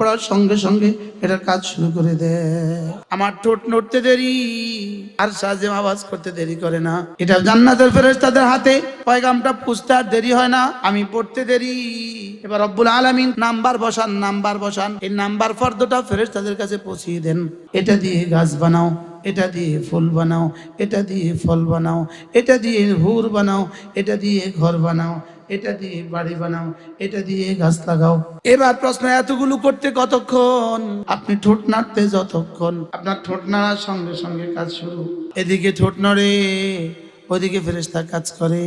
পড়ার সঙ্গে সঙ্গে এটার কাজ শুরু করে দেয় আমার ঠোঁট নড়তে দেরি আর সাজে আওয়াজ করতে দেরি করে না। এটা জান্নাতের ফেরেস তাদের হাতে পয়গামটা পুষতে আর দেরি হয় না। আমি পড়তে দেরি। এবার রব্বুল আলামিন নাম্বার বসান নাম্বার বসান। এই নাম্বার ফর্দটা ফেরেস তাদের কাছে পৌঁছিয়ে দেন। এটা দিয়ে গাছ বানাও এটা দিয়ে ফুল বানাও এটা দিয়ে ফল বানাও এটা দিয়ে হুর বানাও এটা দিয়ে ঘর বানাও এটা দিয়ে বাড়ি বানাও, এটা দিয়ে গাছ লাগাও। এবার প্রশ্ন, এতগুলো করতে কতক্ষণ? আপনি ঠোঁট নাড়তে যতক্ষণ? আপনার ঠোঁট নাড়ার সঙ্গে সঙ্গে কাজ শুরু। এদিকে ঠোঁট নড়ে, ওদিকে ফেরেস্তা কাজ করে।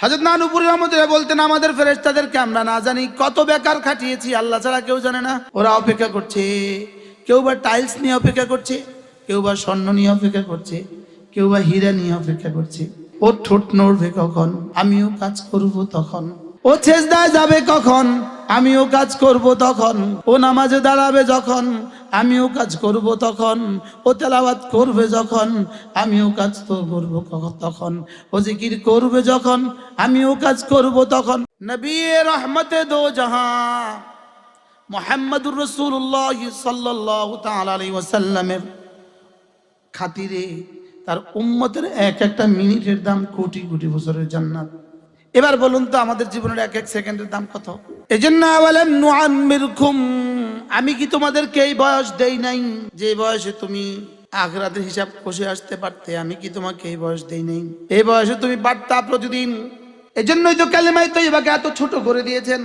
হাজর নানুপুরি রহমতুল্লাহ বলতেন, আমাদের ফেরেস্তাদেরকে আমরা না জানি কত বেকার খাটিয়েছি, আল্লাহ ছাড়া কেউ জানে না। ওরা অপেক্ষা করছে। কেউ বা টাইলস নিয়ে অপেক্ষা করছে, কেউ বা স্বর্ণ নিয়ে অপেক্ষা করছে, কেউ বা হীরা নিয়ে অপেক্ষা করছে। ও ঠোঁট নড়বে কখন? আমিও কাজ করব তখন। ও ছেজদায় যাবে কখন? আমিও কাজ করব তখন। ও নামাজে দাঁড়াবে যখন? আমিও কাজ করব তখন। ও তেলাওয়াত করবে যখন? আমিও কাজ তো করব তখন? ও জিকির করবে যখন? আমিও কাজ করব তখন। নবী রহমতে দো জাহাঁ মোহাম্মদুর রসুল্লাহ সাল্লাহ তালি ওসাল্লামের খাতিরে তার উম্মতের এক একটা মিনিটের দাম কোটি কোটি বছরের জান্নাত। এবার বলুন তো, আমাদের জীবনের এক এক সেকেন্ডের দাম কত? এই জন্য আমি কি তোমাদেরকে এই বয়স দেই নাই? যে বয়সে তুমি আখরাতের হিসাব কষে আসতে পারতে, আমি কি তোমাকে এই বয়স দেই নাই? এই বয়সে তুমি পারতা প্রতিদিন। এই জন্যই তো কালেমাই তো এবাকে এত ছোট করে দিয়েছেন।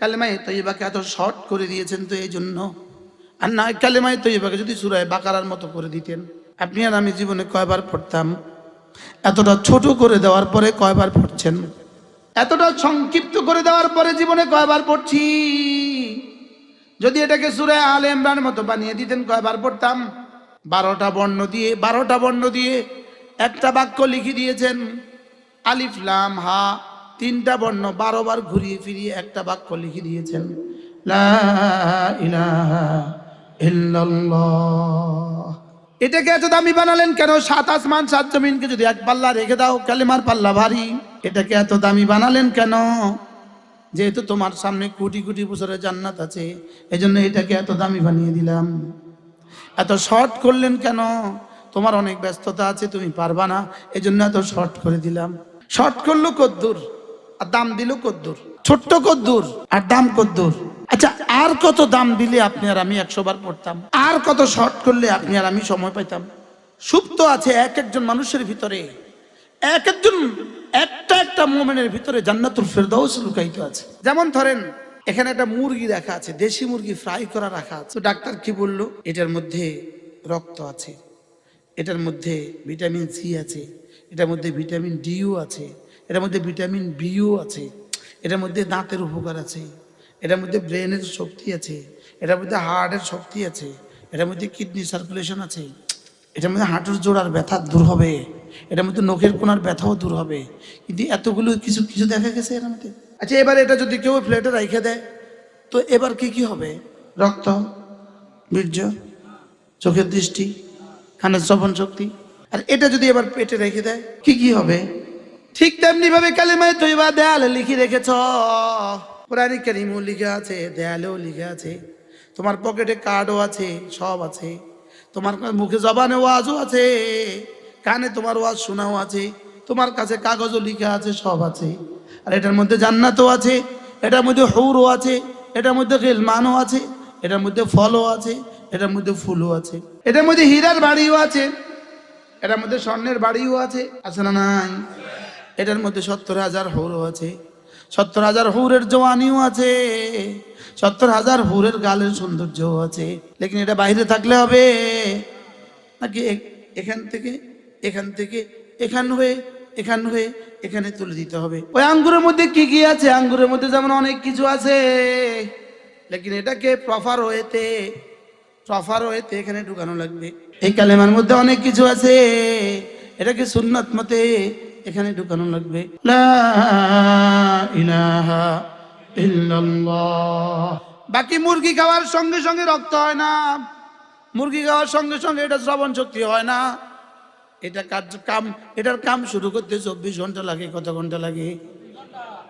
কালেমাই তৈবাকে এত শর্ট করে দিয়েছেন তো এই জন্য আর না কালেমাই তৈবাকে যদি সুরায় বাকারার মতো করে দিতেন। আপনি আর আমি জীবনে কয়বার পড়তাম? এতটা ছোট করে দেওয়ার পরে কয়বার পড়ছেন? এতটা সংক্ষিপ্ত করে দেওয়ার পরে জীবনে কয়বার পড়ছি? যদি এটাকে সুরায় আলে ইমরান মতো বানিয়ে দিতেন, কয়বার পড়তাম? বারোটা বর্ণ দিয়ে, বারোটা বর্ণ দিয়ে একটা বাক্য লিখে দিয়েছেন। আলিফ, লাম, হা, তিনটা বর্ণ বারো বার ঘুরিয়ে ফিরিয়ে একটা বাক্য লিখে দিয়েছেন। লা ইলাহা ইল্লাল্লাহ। এটাকে এত দামি বানালেন কেন? সাত আসমান, সাত জমিনকে যদি এক পাল্লা রেখে দাও, কালেমার পাল্লা ভারী। এটাকে এত দামি বানালেন কেন? যেহেতু তোমার সামনে কোটি কোটি বছরের জান্নাত আছে, এজন্য এটাকে এত দামি বানিয়ে দিলাম। এত শর্ট করলেন কেন? তোমার অনেক ব্যস্ততা আছে, তুমি পারবা না, এজন্য এত শর্ট করে দিলাম। শর্ট করল কদ্দুর, আর দাম দিল কদ্দুর। ছোট্ট কদ্দুর আর দাম কদ্দুর। আচ্ছা আর কত দাম দিলে আপনি আর আমি একশো বার পড়তাম? আর কত শর্ট করলে আপনি আর আমি সময় পাইতাম? সুপ্ত আছে এক একজন মানুষের ভিতরে। এক একজন, একটা একটা মোমেনের ভিতরে জান্নাতুল ফেরদাউস লুকায়িত আছে। যেমন ধরেন, এখানে একটা মুরগি রাখা আছে, দেশি মুরগি ফ্রাই করা রাখা আছে। তো ডাক্তার কি বলল? এটার মধ্যে রক্ত আছে, এটার মধ্যে ভিটামিন সি আছে, এটার মধ্যে ভিটামিন ডিও আছে, এটার মধ্যে ভিটামিন বিও আছে। এটার মধ্যে দাঁতের উপকার আছে, এটার মধ্যে ব্রেনের শক্তি আছে, এটার মধ্যে হার্টের শক্তি আছে, এটার মধ্যে কিডনি সার্কুলেশন আছে, এটার মধ্যে হাঁটুর জোড়ার ব্যথা দূর হবে, এটার মধ্যে নখের কোনার ব্যথাও দূর হবে, কিন্তু এতগুলো কিছু কিছু দেখা গেছে এর মধ্যে? আচ্ছা এবার এটা যদি কেউ প্লেটে রেখে দেয়, তো এবার কি কি হবে? রক্ত, বীর্য, চোখের দৃষ্টি, কানের শ্রবণ শক্তি, আর এটা যদি এবার পেটে রেখে দেয়, কি কি হবে? ঠিক তেমনি ভাবে কালিমায় তৈবা দেয়ালে লিখি রেখেছ। পুরানি কালিমও লিখে আছে, দেয়ালেও লিখে আছে। তোমার পকেটে কার্ডও আছে, সব আছে। তোমার মুখে জবানে ওয়াজও আছে। কানে তোমার ওয়াজ শোনাও আছে। তোমার কাছে কাগজও লিখা আছে, সব আছে। আর এটার মধ্যে জান্নাতও আছে, এটার মধ্যে হৌরও আছে, এটার মধ্যে গেলমানও আছে, এটার মধ্যে ফলও আছে, এটার মধ্যে ফুলও আছে। এটার মধ্যে হীরার বাড়িও আছে, এটার মধ্যে স্বর্ণের বাড়িও আছে আছে না নাই? এটার মধ্যে সত্তর হাজার হৌরও আছে। সত্তর হাজার হৌরের জোয়ানিও আছে। সত্তর হাজার হৌরের গালের সৌন্দর্যও আছে। লেকিন এটা বাইরে থাকলে হবে। নাকি এখান থেকে এখান থেকে, এখান হয়ে এখান হয়ে, এখানে তুলে দিতে হবে। ওই আঙ্গুরের মধ্যে কি কি আছে? আঙ্গুরের মধ্যে যেমন অনেক কিছু আছে। লেকিন এটাকে প্রফার হয়েতে প্রফার হয়েতে এখানে ঢুকানো লাগবে। এই কালেমার মধ্যে অনেক কিছু আছে। এটাকে সুন্নত মতে এখানে ঢুকানো লাগবে। বাকি মুরগি খাওয়ার সঙ্গে সঙ্গে রক্ত হয় না। মুরগি খাওয়ার সঙ্গে সঙ্গে এটা শ্রবণ শক্তি হয় না। এটা কাজ কাম এটার কাম শুরু করতে চব্বিশ ঘণ্টা লাগে কত ঘণ্টা লাগে?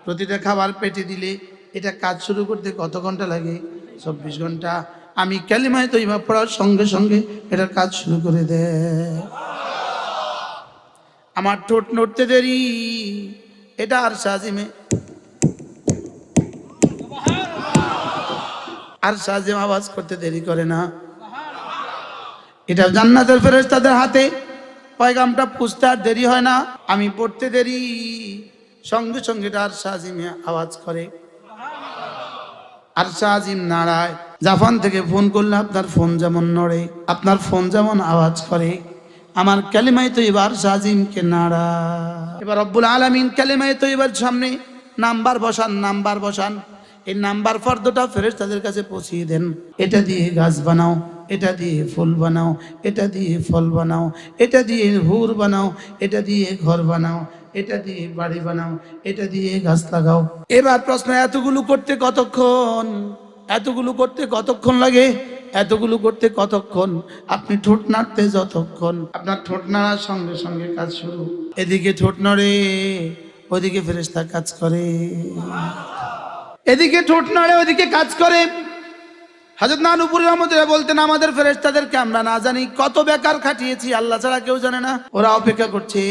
প্রতিটা খাবার পেটে দিলে এটা কাজ শুরু করতে কত ঘণ্টা লাগে? চব্বিশ ঘণ্টা। আমি ক্যালিমায় তৈবা পড়ার সঙ্গে সঙ্গে এটার কাজ শুরু করে দেয় আমার ঠোঁট নড়তে দেরি। এটা আর সাজিমে। আর সাজিম আওয়াজ করতে দেরি করে না। এটা জান্নাতের ফেরেস তাদের হাতে। পয়গামটা পুষতে আর দেরি হয় না। আমি পড়তে দেরি। সঙ্গে সঙ্গে এটা আর সাজিমে আওয়াজ করে। আর সাজিম নাড়ায়। জাপান থেকে ফোন করলে আপনার ফোন যেমন নড়ে, আপনার ফোন যেমন আওয়াজ করে। আমার ক্যালিমাই তো এবার সাজিমকে নাড়া। এবার রব্বুল আলমিন ক্যালিমাই তো এবার সামনে নাম্বার বসান নাম্বার বসান। এই নাম্বার ফর্দটা ফেরেস তাদের কাছে পৌঁছিয়ে দেন। এটা দিয়ে গাছ বানাও, এটা দিয়ে ফুল বানাও, এটা দিয়ে ফল বানাও, এটা দিয়ে হুর বানাও, এটা দিয়ে ঘর বানাও, এটা দিয়ে বাড়ি বানাও, এটা দিয়ে গাছ লাগাও। এবার প্রশ্ন, এতগুলো করতে কতক্ষণ? এতগুলো করতে কতক্ষণ লাগে? এতগুলো করতে কতক্ষণ? আপনি ঠোঁট নাড়তে যতক্ষণ? আপনার ঠোঁট নাড়ার সঙ্গে সঙ্গে কাজ শুরু। এদিকে ঠোঁট নড়ে ওদিকে ফেরেস্তা কাজ করে। এদিকে ঠোঁট নাড়ে ওদিকে কাজ করে। হাজরত নানুপুর রহমতুল্লাহ বলতেন আমাদের ফেরেস্তাদেরকে আমরা না জানি কত বেকার খাটিয়েছি আল্লাহ ছাড়া কেউ জানে না। ওরা অপেক্ষা করছে।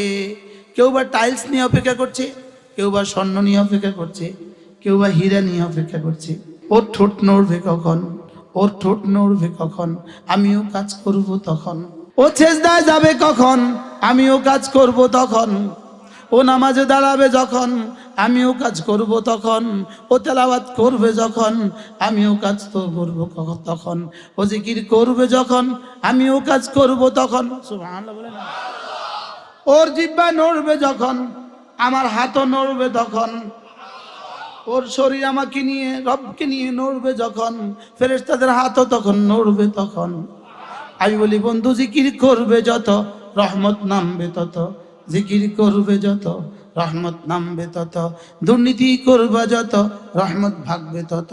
কেউ বা টাইলস নিয়ে অপেক্ষা করছে কেউ বা স্বর্ণ নিয়ে অপেক্ষা করছে কেউ বা হীরা নিয়ে অপেক্ষা করছে। ওর ঠোঁট নড়বে কখন? ওর ঠোঁট নড়বে কখন? আমিও কাজ করব তখন। ও ছেজদায় যাবে কখন? আমিও কাজ করব তখন। ও নামাজে দাঁড়াবে যখন? আমিও কাজ করব তখন। ও তেলাওয়াত করবে যখন? আমিও কাজ তো করব তখন? ও জিকির করবে যখন? আমিও কাজ করব তখন। ওর জিব্বা নড়বে যখন? আমার হাতও নড়বে তখন। ওর শরীর আমাকে নিয়ে, রবকে নিয়ে নড়বে যখন, ফেরেশতাদের হাতও তখন নড়বে তখন। আমি বলি, বন্ধু, জিকির করবে যত, রহমত নামবে তত, জিকির করবে যত, রহমত নামবে তত, দুর্নীতি করবা যত, রহমত ভাগবে তত,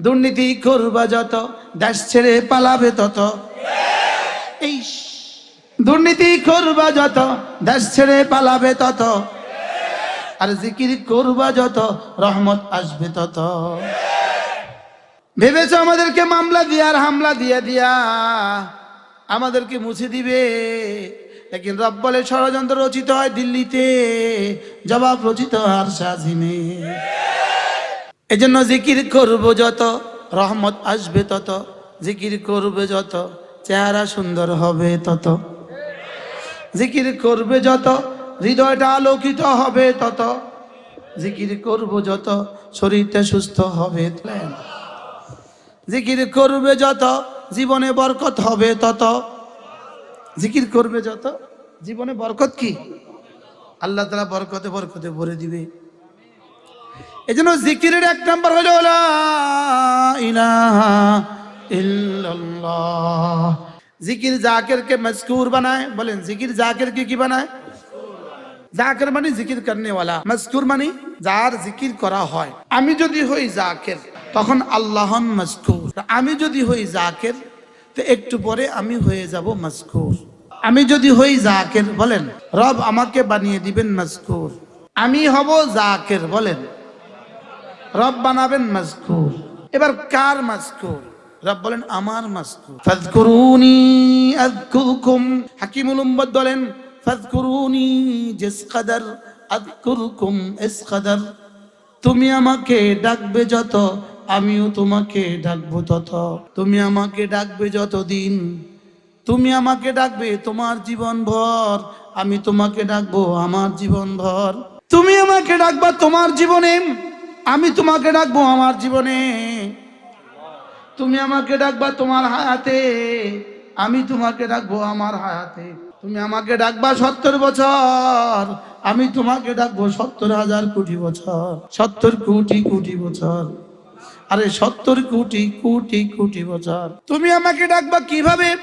দুর্নীতি করবা যত, দেশ ছেড়ে পালাবে তত। এই দুর্নীতি করবা যত, দেশ ছেড়ে পালাবে তত আর জিকির করবা যত, রহমত আসবে তত। ভেবেছো আমাদেরকে মামলা দিয়া আর হামলা দিয়া দিয়া আমাদেরকে মুছে দিবে? লেকিন রব বলে ষড়যন্ত্র রচিত হয় দিল্লিতে, জবাব রচিত আর সাজিমে এজন্য জিকির করব যত, রহমত আসবে তত, জিকির করবে যত, চেহারা সুন্দর হবে তত। জিকির করবে যত হৃদয়টা আলোকিত হবে তত। জিকির করব যত, শরীরটা সুস্থ হবে জিকির করবে যত, জীবনে বরকত হবে তত। জিকির করবে যত, জীবনে বরকত কি? আল্লাহ তালা বরকতে বরকতে ভরে দিবে। এই জন্য জিকিরের এক নম্বর হলো, লা ইলাহা ইল্লাল্লাহ। জিকির জাকিরকে মজকুর বানায়। বলেন, জিকির জাকিরকে কি বানায়? জাকির মানে জিকির করনে মজকুর মানে যার জিকির করা হয়। আমি যদি হই জাকের, তখন আল্লাহন মজকুর। আমি যদি হই জাকের, তো একটু পরে আমি হয়ে যাব মজকুর। আমি যদি হই জাকের, বলেন, রব আমাকে বানিয়ে দিবেন মজকুর। আমি হব জাকের, বলেন, রব বানাবেন মজকুর। এবার কার মজকুর? রব বলেন, আমার মজকুর। ফাজকুরুনি আযকুরকুম। হাকিমুল বলেন ফাজকুরুনি জিস কদর আযকুরকুম ইস কদর তুমি আমাকে ডাকবে যত, আমিও তোমাকে ডাকবো তত। তুমি আমাকে ডাকবে যত দিন তুমি আমাকে ডাকবে তোমার জীবন ভর, আমি তোমাকে ডাকবো আমার জীবন ভর। তুমি আমাকে ডাকবা তোমার জীবনে, আমি তোমাকে ডাকবো আমার জীবনে। তুমি আমাকে ডাকবা তোমার হায়াতে, আমি তোমাকে ডাকবো আমার হায়াতে। তুমি আমাকে ডাকবা সত্তর বছর। আমি তোমাকে ডাকবো সত্তর হাজার কোটি বছর। সত্তর কোটি কোটি বছর। আরে সত্তর কোটি কোটি কোটি বছর। তুমি আমাকে ডাকবা কীভাবে?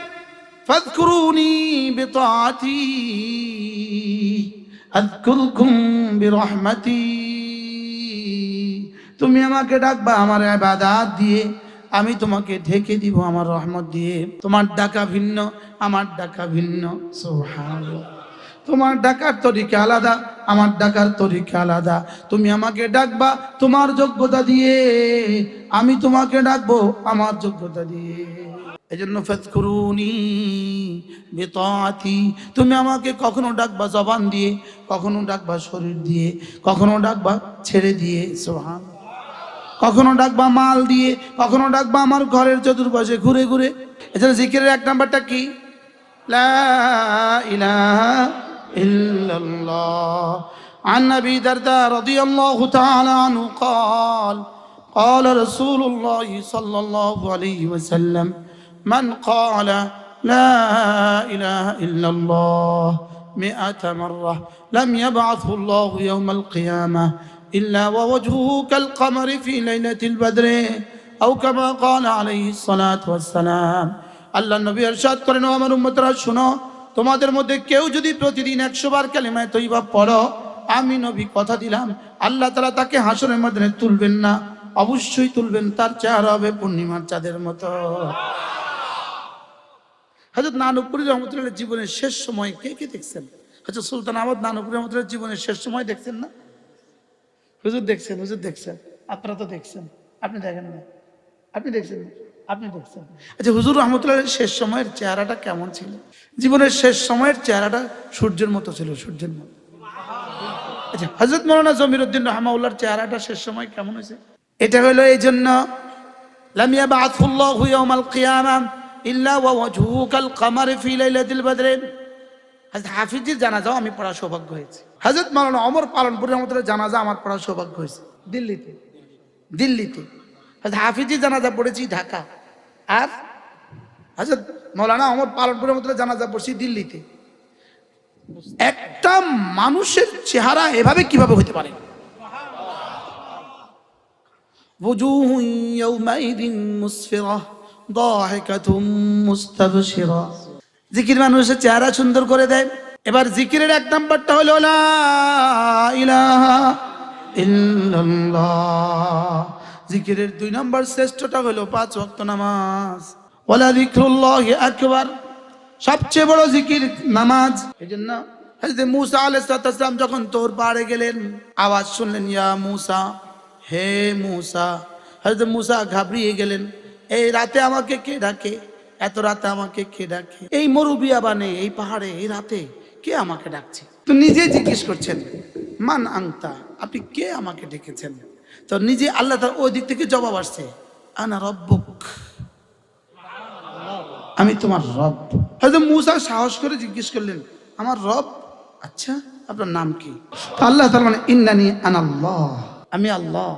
তুমি আমাকে ডাকবা আমার ইবাদত দিয়ে। আমি তোমাকে ঢেকে দিব আমার রহমত দিয়ে। তোমার ডাকা ভিন্ন, আমার ডাকা ভিন্ন। সুবহানাল্লাহ। তোমার ডাকার তরিকা আলাদা, আমার ডাকার তরিকা আলাদা। তুমি আমাকে ডাকবা তোমার যোগ্যতা দিয়ে। আমি তোমাকে ডাকবো আমার যোগ্যতা দিয়ে। এই জন্য ফেতকুরুনি বেতাতি তুমি আমাকে কখনো ডাকবা জবান দিয়ে, কখনো ডাকবা শরীর দিয়ে, কখনো ডাকবা ছেড়ে দিয়ে। সোহান কখনো ডাকবা মাল দিয়ে কখনো ডাকবা আমার ঘরের চতুর্পাশে ঘুরে ঘুরে এছাড়া জিকিরের এক নাম্বারটা কি লা ইলাহা ইল্লাল্লাহ عن ابي درداء رضي الله تعالى عنه قال قال رسول الله صلى الله عليه وسلم من قال لا اله الا الله مئة مره لم يبعثه الله يوم القيامه الا ووجهه كالقمر في ليله البدر او كما قال عليه الصلاه والسلام আল্লাহ নবী ارشاد করেন ও আমার উম্মতরা শুনো তোমাদের মধ্যে কেউ যদি প্রতিদিন একশো বার কালিমায় তৈবা পড়ো আমি নবী কথা দিলাম আল্লাহ তালা তাকে হাসনের মধ্যে তুলবেন না অবশ্যই তুলবেন তার চেহারা হবে পূর্ণিমার চাঁদের মতো হজরত নানুপুরি রহমতুল্লাহ জীবনের শেষ সময় কে কে দেখছেন হজরত সুলতান আহমদ নানুপুরি রহমতুল্লাহ জীবনের শেষ সময় দেখছেন না হুজুর দেখছেন হুজুর দেখছেন। আপনারা তো দেখছেন। আপনি দেখেন না। আপনি দেখছেন আপনি দেখছেন। আচ্ছা হুজুর রহমতুল্লাহ শেষ সময়ের চেহারাটা কেমন ছিল? জীবনের শেষ সময়ের চেহারাটা সূর্যের মতো ছিল, সূর্যের মতো। আচ্ছা হজরত মৌলানা জমির উদ্দিন রহমাউল্লাহর চেহারাটা শেষ সময় কেমন হয়েছে? এটা হলো এই জন্য লামিয়া বাআথুল্লাহু ইয়াউমাল কিয়ামা ইল্লা ওয়া ওয়াজহুহু কাল কামারি ফি লাইলাতিল হযরত হাফিজের জানাজাও আমি পড়ার সৌভাগ্য হয়েছে হযরত মাওলানা ওমর পালনপুরের মতো জানাজা আমার পড়ার সৌভাগ্য হয়েছে দিল্লিতে দিল্লিতে হযরত হাফিজের জানাজা পড়েছি ঢাকা আর হযরত মৌলানা ওমর পালনপুরের মতো জানাজা পড়ছি দিল্লিতে একটা মানুষের চেহারা এভাবে কিভাবে হতে পারে وجوه يومئذ مسفرة ضاحكة مستبشرة জিকির মানুষের চেহারা সুন্দর করে দেয়। এবার জিকিরের এক নাম্বারটা হলো জিকিরের দুই নম্বর শ্রেষ্ঠটা হলো, পাঁচ ভক্ত নামাজ। ওলা যিকরুল্লাহি আকবার। সবচেয়ে বড় জিকির নামাজ। এই জন্য হযরত মুসা আলাইহিস সালাম যখন তোর পাড়ে গেলেন, আওয়াজ শুনলেন, ইয়া মুসা, হে মুসা। হযরত মুসা ঘাবড়িয়ে গেলেন, এই রাতে আমাকে কে ডাকে? এত রাতে আমাকে কে ডাকে? এই মরুবিয়া বানে, এই পাহাড়ে, এই রাতে কে আমাকে ডাকছে? তো নিজে জিজ্ঞেস করছেন, মান আংতা আপনি কে আমাকে ডেকেছেন? তো নিজে আল্লাহ তার ওই দিক থেকে জবাব আসছে, আনা রব্বুক। আমি তোমার রব। হয়তো মুসা সাহস করে জিজ্ঞেস করলেন, আমার রব? আচ্ছা আপনার নাম কি? আল্লাহ তার মানে ইন্নানি আনাল্লাহ। আমি আল্লাহ।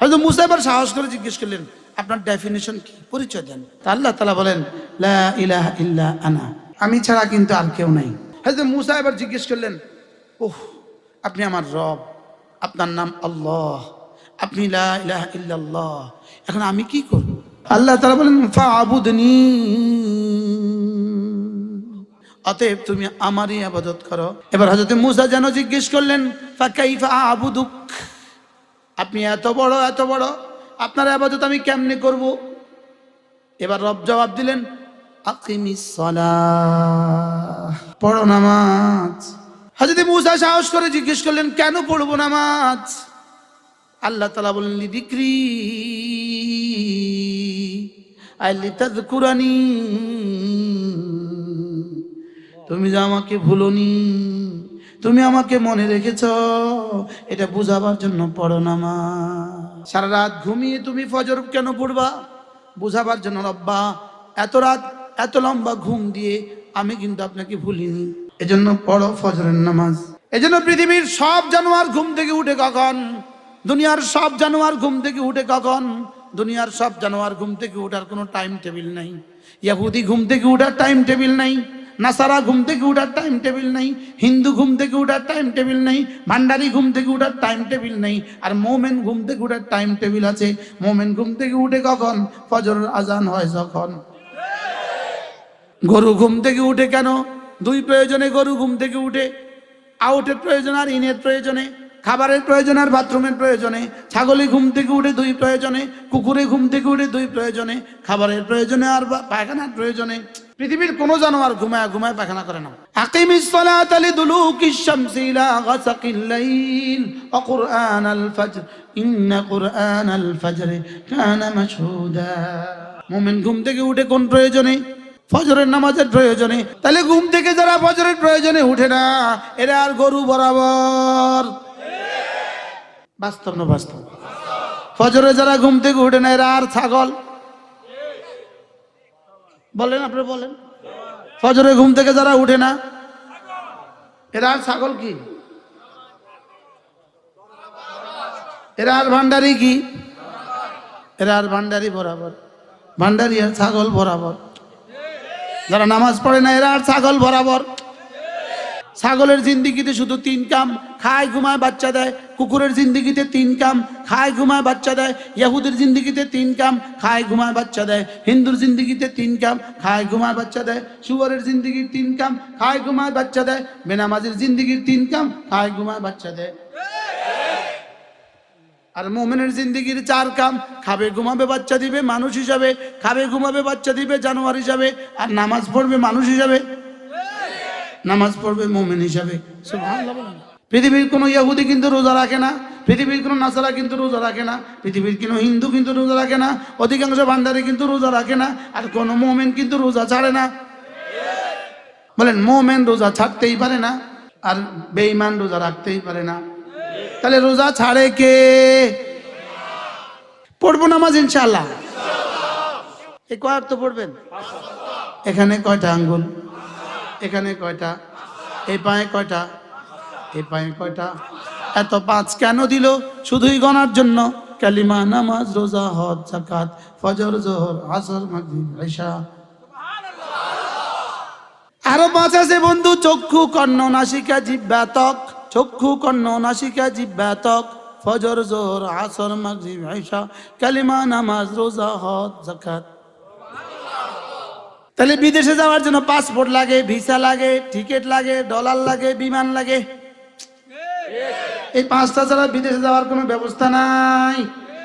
হয়তো মুসা এবার সাহস করে জিজ্ঞেস করলেন আপনার ডেফিনেশন কি? পরিচয় দেন। তা আল্লাহ তালা বলেন, লা ইল্লা আনা। আমি ছাড়া কিন্তু আর কেউ নাই। হয়তো মুসা এবার জিজ্ঞেস করলেন, ওহ, আপনি আমার রব, আপনার নাম আল্লাহ, আপনি লা ইলাহা এখন আমি কি করব? আল্লাহ তালা বলেন ফাবুদনি অতএব তুমি আমারই আবাদত করো। এবার হযরত মুসা যেন জিজ্ঞেস করলেন ফাকাইফা আবুদুক? আপনি এত বড় এত বড়। আপনার আবাদত আমি কেমনে করব? এবার রব জবাব দিলেন পড়ো নামাজ। হযরত মুসা সাহস করে জিজ্ঞেস করলেন, কেন পড়ব নামাজ? আল্লাহ তালা বললেন তাজকুরানি তুমি যে আমাকে ভুলনি। তুমি আমাকে মনে রেখেছ, এটা বুঝাবার জন্য পড়ো নামাজ সারা রাত ঘুমিয়ে তুমি ফজর কেন পড়বা? বুঝাবার জন্য রব্বা, এত রাত, এত লম্বা ঘুম দিয়ে আমি কিন্তু আপনাকে ভুলিনি। এজন্য পড়ো ফজরের নামাজ। এজন্য পৃথিবীর সব জানোয়ার ঘুম থেকে উঠে কখন? দুনিয়ার সব জানোয়ার ঘুম থেকে উঠে কখন? দুনিয়ার সব জানোয়ার ঘুম থেকে উঠার কোনো টাইম টেবিল নাই। ইয়াহুদি ঘুম থেকে উঠার টাইম টেবিল নাই। নাসারা ঘুম থেকে উঠার টাইম টেবিল নেই, হিন্দু ঘুম থেকে উঠার টাইম টেবিল নেই, ভান্ডারি ঘুম থেকে উঠার টাইম টেবিল নেই, আর মোমেন ঘুম থেকে উঠার টাইম টেবিল আছে। মোমেন ঘুম থেকে উঠে কখন? ফজর আজান হয় যখন। গরু ঘুম থেকে উঠে কেন? দুই প্রয়োজনে গরু ঘুম থেকে উঠে, আউটের প্রয়োজন আর ইনের প্রয়োজনে। খাবারের প্রয়োজন আর বাথরুমের প্রয়োজনে। ছাগলে ঘুম থেকে উঠে দুই প্রয়োজনে, কুকুরে ঘুম থেকে উঠে দুই প্রয়োজনে, খাবারের প্রয়োজনে আর পায়খানার প্রয়োজনে। পৃথিবীর কোনো জানোয়ার ঘুমায় ঘুমায় পায়খানা করে না। আকিমিস সালাত আলি দুলুকিশ শামসি গাসাকিল লাইল। ওয়া কুরআনাল ফজর, ইন্না কুরআনাল ফজর কানা মাশহুদা। মুমিন ঘুম থেকে উঠে কোন প্রয়োজনে? ফজরের নামাজের প্রয়োজনে। তাহলে ঘুম থেকে যারা ফজরের প্রয়োজনে উঠে না, এরা আর গরু বরাবর। বাস্তব না বাস্তব? ফজরে যারা ঘুম থেকে উঠে না এরা আর ছাগল। বলেন আপনি বলেন। ফজরে ঘুম থেকে যারা উঠে না, এরা আর ছাগল কি? এরা আর ভান্ডারি কি? এরা আর ভান্ডারি বরাবর। ভান্ডারি আর ছাগল বরাবর। যারা নামাজ পড়ে না, এরা আর ছাগল বরাবর। ছাগলের জিন্দিগিতে শুধু তিন কাম, খায়, ঘুমায়, বাচ্চা দেয়। কুকুরের জিন্দিগিতে তিন কাম, খায়, ঘুমায়, বাচ্চা দেয়। ইয়াহুদের জিন্দিগিতে তিন কাম, খায়, ঘুমায়, বাচ্চা দেয়। হিন্দুর জিন্দিগিতে তিন কাম, খায়, ঘুমায়, বাচ্চা দেয়। শুয়ারের জিন্দিগির তিন কাম, খায়, ঘুমায়, বাচ্চা দেয়। বেনামাজের জিন্দিগির তিন কাম, খায়, ঘুমায়, বাচ্চা দেয়। আর মোমেনের জিন্দিগির চার কাম, খাবে, ঘুমাবে, বাচ্চা দিবে মানুষ হিসাবে, খাবে, ঘুমাবে, বাচ্চা দিবে জানোয়ার হিসাবে, আর নামাজ পড়বে মানুষ হিসাবে। নামাজ পড়বে মোমেন হিসাবে। পৃথিবীর কোনো ইয়াহুদি কিন্তু রোজা রাখে না, পৃথিবীর কোনো নাসারা কিন্তু রোজা রাখে না, পৃথিবীর কোনো হিন্দু কিন্তু রোজা রাখে না, অধিকাংশ ভান্ডারে কিন্তু রোজা রাখে না, আর কোনো মোমেন কিন্তু রোজা ছাড়ে না। বলেন, মোমেন রোজা ছাড়তেই পারে না, আর বেঈমান রোজা রাখতেই পারে না। তাহলে রোজা ছাড়ে কে? পড়ব নামাজ ইনশাল্লাহ এই কয়েক তো পড়বেন? এখানে কয়টা আঙ্গুল? এখানে কয়টা? এই পায়ে কয়টা? এই পায়ে কয়টা? এত পাঁচ কেন দিল? শুধুই গণার জন্য। কালিমা, নামাজ, রোজা, হজ জাকাত ফজর, জোহর, আসর, মাগরিব, ঈশা। আরও পাঁচ আছে বন্ধু, চক্ষু, কর্ণ, নাসিকা, জিব্বা, ত্বক। চক্ষু, কর্ণ, নাসিকা, জিব্বা, ত্বক। ফজর, জোহর, আসর, মাগরিব, ঈশা। কালিমা, নামাজ, রোজা, হজ জাকাত তাহলে বিদেশে যাওয়ার জন্য পাসপোর্ট লাগে ভিসা লাগে টিকিট লাগে ডলার লাগে, বিমান লাগে। এই পাঁচটা ছাড়া বিদেশে যাওয়ার কোনো ব্যবস্থা নাই।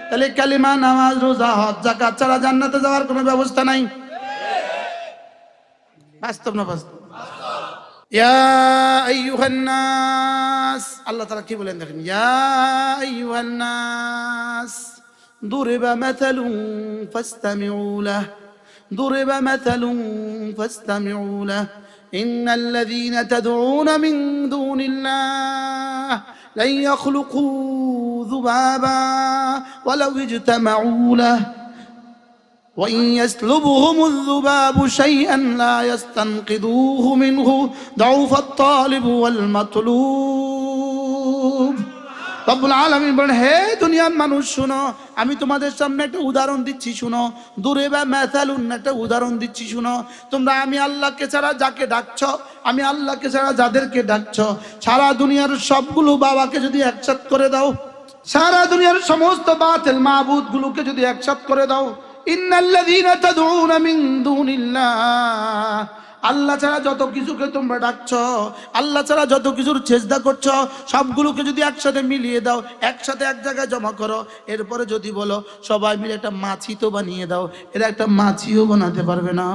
তাহলে কালিমা, নামাজ, রোজা, হজ জাকাত ছাড়া জান্নাতে যাওয়ার কোনো ব্যবস্থা নাই। বাস্তব না বাস্তব? আল্লাহ তাআলা কি বলেন দেখেন? নাস ضرب مثل فاستمعوا له. إن الذين تدعون من دون الله لن يخلقوا ذبابا ولو اجتمعوا له. وإن يسلبهم الذباب شيئا لا يستنقذوه منه. ضعف الطالب والمطلوب. রব্বুল আলামিন বলেন, হে দুনিয়ার মানুষ, শুনো, আমি তোমাদের সামনে একটা উদাহরণ দিচ্ছি, শুনো। দূরে বা মেথালুন একটা উদাহরণ দিচ্ছি, শুনো। তোমরা আমি আল্লাহকে ছাড়া যাকে ডাকছ, আমি আল্লাহকে ছাড়া যাদেরকে ডাকছ, সারা দুনিয়ার সবগুলো বাবাকে যদি একসাথ করে দাও, সারা দুনিয়ার সমস্ত বাতিল মাহবুদ গুলোকে যদি একসাথ করে দাও, ইন্নাল্লাযীনা তাদউনা মিন দুনিল্লাহ। আল্লাহ ছাড়া যত কিছুকে তোমরা ডাকছ, আল্লাহ ছাড়া যত কিছুর চেষ্টা করছ, সবগুলোকে যদি একসাথে মিলিয়ে দাও, একসাথে এক জায়গায় জমা করো, এরপরে যদি বলো সবাই মিলে একটা মাছি তো বানিয়ে দাও, এরা একটা মাছিও বানাতে পারবে না।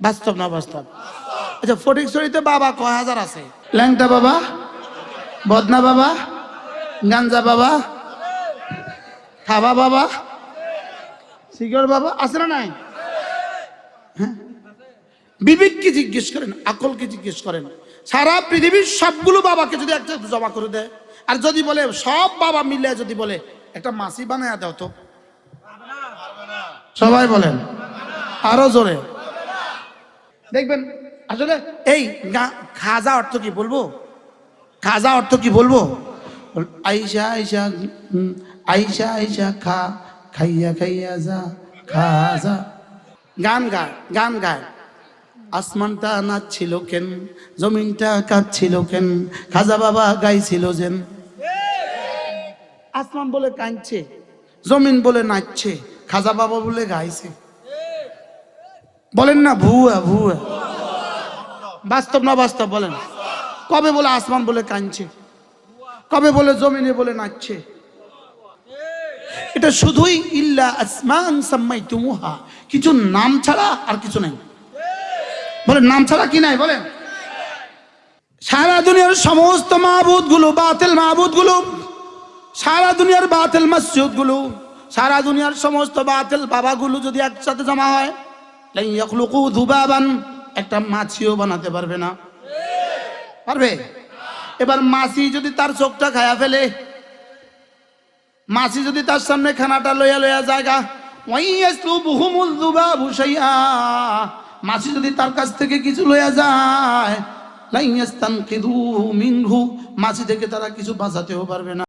বাস্তব না বাস্তব? আচ্ছা ফটিকছড়িতে বাবা কয় হাজার আছে? ল্যাংটা বাবা? বদনা বাবা? গাঞ্জা বাবা? খাবা বাবা? সিগর বাবা? আছে না নাই? বিবেককে জিজ্ঞেস করেন, আকলকে জিজ্ঞেস করেন। সারা পৃথিবীর সবগুলো বাবাকে যদি একটা জমা করে দেয়, আর যদি বলে সব বাবা মিলে যদি বলে, একটা মাসি বানায় দাও তো। সবাই বলেন, আরও জোরে। দেখবেন, আসলে এই খাজা অর্থ কি বলব? খাজা অর্থ কি বলব? আইসা আইসা আইসা আইসা খা, খাইয়া খাইয়া যা খাজা গান গায় গান গায়। আসমানটা নাচছিল কেন? জমিনটা কাঁদছিল কেন? খাজা বাবা গাইছিল যেন। আসমান বলে কাঁদছে, জমিন বলে নাচছে, খাজা বাবা বলে গাইছে। বলেন না, ভুয়া ভুয়া। বাস্তব না বাস্তব বলেন। কবে বলে আসমান বলে কাঁদছে? কবে বলে জমিনে বলে নাচছে? এটা শুধুই ইল্লা আসমান সাম্মাই তুমুহা কিছু নাম ছাড়া আর কিছু নাই। বলেন, নাম ছাড়া কি নাই, বলেন। সারা দুনিয়ার সমস্ত মাহবুদগুলো বাতিল মাহবুদগুলো সারা দুনিয়ার বাতিল মসজিদগুলো সারা দুনিয়ার সমস্ত বাতিল বাবাগুলো যদি একসাথে জমা হয় ধুবাবান একটা মাছিও বানাতে পারবে না। পারবে? এবার মাছি যদি তার চোখটা খায়া ফেলে, মাছি যদি তার সামনে খানাটা লইয়া লইয়া জায়গা ওই ওয়াইয়াসলুবুহুমুল যুবাবু শাইআ মাছি যদি তার কাছ থেকে কিছু লইয়া যায়, লাইয়াস্তানকিদু মিনহু মাছি থেকে তারা কিছু বাঁচাতেও পারবে না।